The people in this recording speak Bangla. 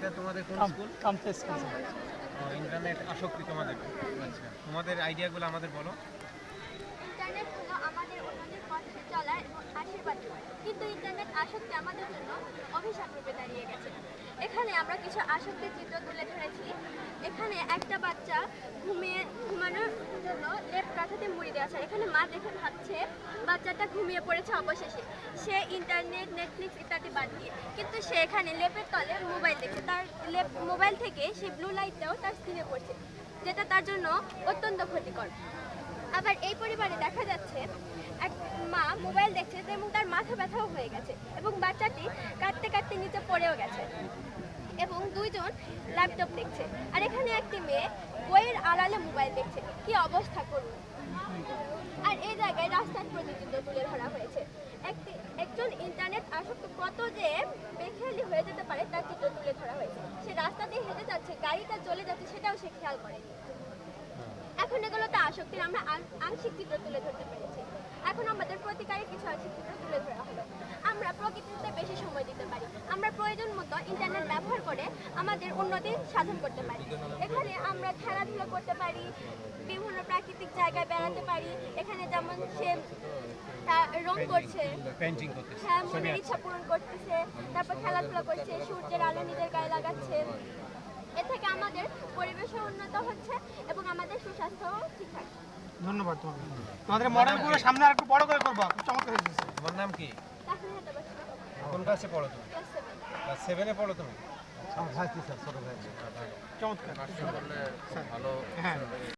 এটা তোমাদের কোন স্কুল? কামতে স্কুল। ইন্টারনেট আসক্তি তোমাদের। আচ্ছা তোমাদের আইডিয়াগুলো আমাদের বলো। ইন্টারনেট হলো আমাদের অন্যদের পথে চলার এবং আশীর্বাদ কিন্তু ইন্টারনেট আসক্তি আমাদের জন্য অভিশাপ রূপে দাঁড়িয়ে গেছে। এখানে আমরা কিছু আসক্তির চিত্র তুলে ধরেছি। এখানে একটা বাচ্চা ঘুমিয়ে ঘুমানোর জন্য লেপ কাঁথাতে মুড়ি দেওয়া আছে। এখানে মা দেখে ভাবছে বাচ্চাটা ঘুমিয়ে পড়েছে অবশেষে। সে ইন্টারনেট নেটফ্লিক্স ইত্যাদি বাদ দিয়ে। কিন্তু সে এখানে লেপের তলে মোবাইল দেখছে মোবাইল থেকে সে ব্লু লাইটটাও তার স্ক্রিনে পড়ছে, যেটা তার জন্য অত্যন্ত ক্ষতিকর। আবার এই পরিবারে দেখা যাচ্ছে, এক মা মোবাইল দেখছে, এবং তার মাথা ব্যথাও হয়ে গেছে, এবং বাচ্চাটি কাঁদতে কাঁদতে নিচে পড়েও গেছে, এবং দুইজন ল্যাপটপ দেখছে। আর এখানে একটি মেয়ে বইয়ের আড়ালে মোবাইল দেখছে। কি অবস্থা করুন। আর এই জায়গায় রাস্তার প্রতিচিত্র তুলে ধরা হয়েছে একটি একজন ইন্টারনেট আসক্ত কত যে বেখেয়ালি হয়ে যেতে পারে তার চিত্র তুলে ধরা হয়েছে। সে রাস্তা দিয়ে হেঁটে যাচ্ছে, গাড়িটা চলে যাচ্ছে, সেটাও সে খেয়াল করেনি। এখন এগুলো তো আসক্তির, আমরা আংশিক চিত্র তুলে ধরতে পেরেছি। এখন আমাদের প্রতিকারের কিছু আংশিক চিত্র তুলে ধরা হলো। আমরা প্রকৃতিতে বেশি সময় দিতে পারি। আমরা প্রয়োজন মতো ইন্টারনেট ব্যবহার করে আমাদের উন্নতি সাধন করতে পারি। এখানে আমরা খেলাধুলা করতে পারি, বিভিন্ন প্রাকৃতিক জায়গায় বেড়াতে পারি। এখানে যেমন সে রং করছে। পেন্টিং করতে হ্যাঁ মনের ইচ্ছা পূরণ করতেছে তারপর খেলাধুলা করছে সূর্যের আলো নিজের গায়ে লাগাচ্ছে। এ থেকে আমাদের পরিবেশও উন্নত হচ্ছে এবং আমাদের সুস্বাস্থ্যও ঠিক থাকছে ধন্যবাদ তোমাকে তোমাদের মডেলগুলো সামনে আর একটু বড় করে করবা খুব চমৎকার হয়েছে। তোমার নাম কি? কোন ক্লাসে পড়ো তুমি? ক্লাস সেভেন ক্লাস সেভেনে পড়ো তুমি? চমৎকার। ভালো হ্যাঁ।